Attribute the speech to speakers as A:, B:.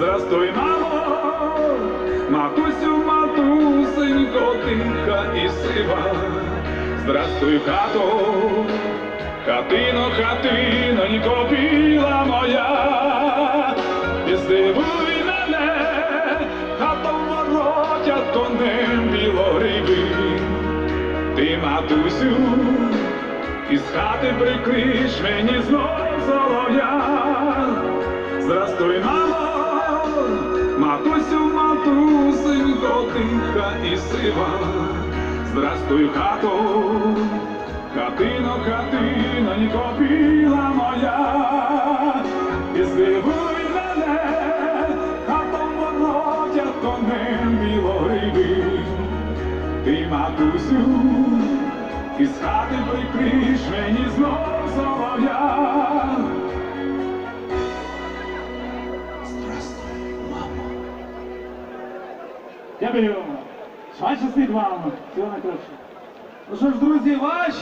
A: Здрастуй, мамо, матусю, матусенько, тиха і сива. Здрастуй, хато, хатино, хатинонько, біла моя. І здивуй мене, хата в воротях конем білогривий. Ти, матусю, із хати приклич мені знов солов'я. Здрастуй, мамо, матусенько, тиха і сива. Здрастуй, хато, хатино, хатинонько, біла моя. І здивуй мене, хата в воротях конем білогривий. Ти, матусю, із хати прикриш мені знов солов'я.
B: Дякую. Швидше слід вам. Всього найкращого. Ну що ж, друзі, ваші.